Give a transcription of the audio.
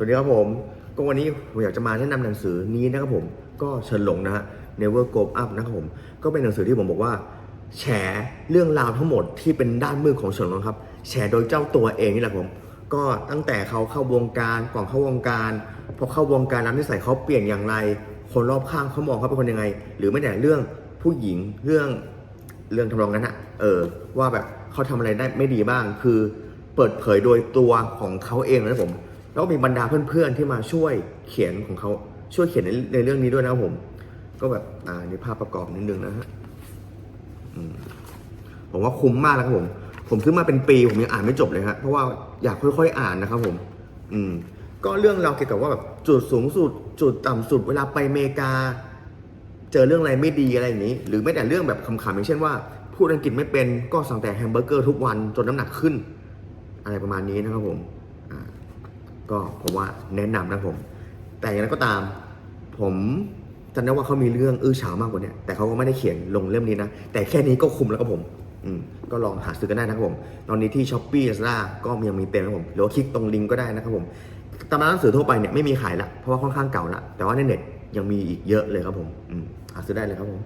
สวัสดีครับผม ก็วันนี้ผมอยากจะมาแนะนำหนังสือนี้นะครับผม ก็เชิญหลงนะฮะ Never Go Up นะครับผม ก็เป็นหนังสือที่ผมบอกว่า แฉเรื่องราวทั้งหมดที่เป็นด้านมืดของเฉินหลงครับ แฉโดยเจ้าตัวเองนี่แหละผม ก็ตั้งแต่เขาเข้าวงการก่อนเข้าวงการพอเข้าวงการแล้วนิสัยเขาเปลี่ยนอย่างไร คนรอบข้างเขามองเขาเป็นคนยังไง หรือไม่แต่เรื่องผู้หญิงเรื่องเรื่องทำนองนั้นอะเออ ว่าแบบเขาทำอะไรได้ไม่ดีบ้าง คือเปิดเผยโดยตัวของเขาเองนะผม แล้วก็มีบรรดาเพื่อนๆที่มาช่วยเขียนของเขาช่วยเขียนในในเรื่องนี้ด้วยนะผม ก็แบบอ่านี่ภาพประกอบนิดนึงนะฮะผมว่าคุ้มมากนะครับผม ผมซื้อมาเป็นปีผมยังอ่านไม่จบเลยฮะเพราะว่าอยากค่อยๆอ่านนะครับผม อืม ก็เรื่องเราเกี่ยวกับว่าแบบจุดสูงสุด จุดต่ำสุดเวลาไปอเมริกา เจอเรื่องอะไรไม่ดีอะไรอย่างนี้ หรือไม่แต่เรื่องแบบขำๆอย่างเช่นว่าพูดอังกฤษไม่เป็นก็สั่งแต่แฮมเบอร์เกอร์ทุกวันจนน้ำหนักขึ้น อะไรประมาณนี้นะครับผม ก็ผมว่าแนะนำนะผม แต่อย่างไรก็ตาม ผมจำได้ว่าเขามีเรื่องอื้อฉาวมากกว่านี้แต่เขาก็ไม่ได้เขียนลงเล่มนี้นะ แต่แค่นี้ก็คุ้มแล้วครับผมอืมก็ลองหาซื้อกันได้นะครับผม ตอนนี้ที่ช้อปปี้ลาซาด้าก็ยังมีเต็มนะครับผม หรือว่าคลิกตรงลิงก์ก็ได้นะครับผมตามร้านหนังสือทั่วไปเนี่ยไม่มีขายละ เพราะว่าค่อนข้างเก่าละ แต่ว่าในเน็ตยังมีอีกเยอะเลยครับผมอืมหาซื้อได้เลยครับผม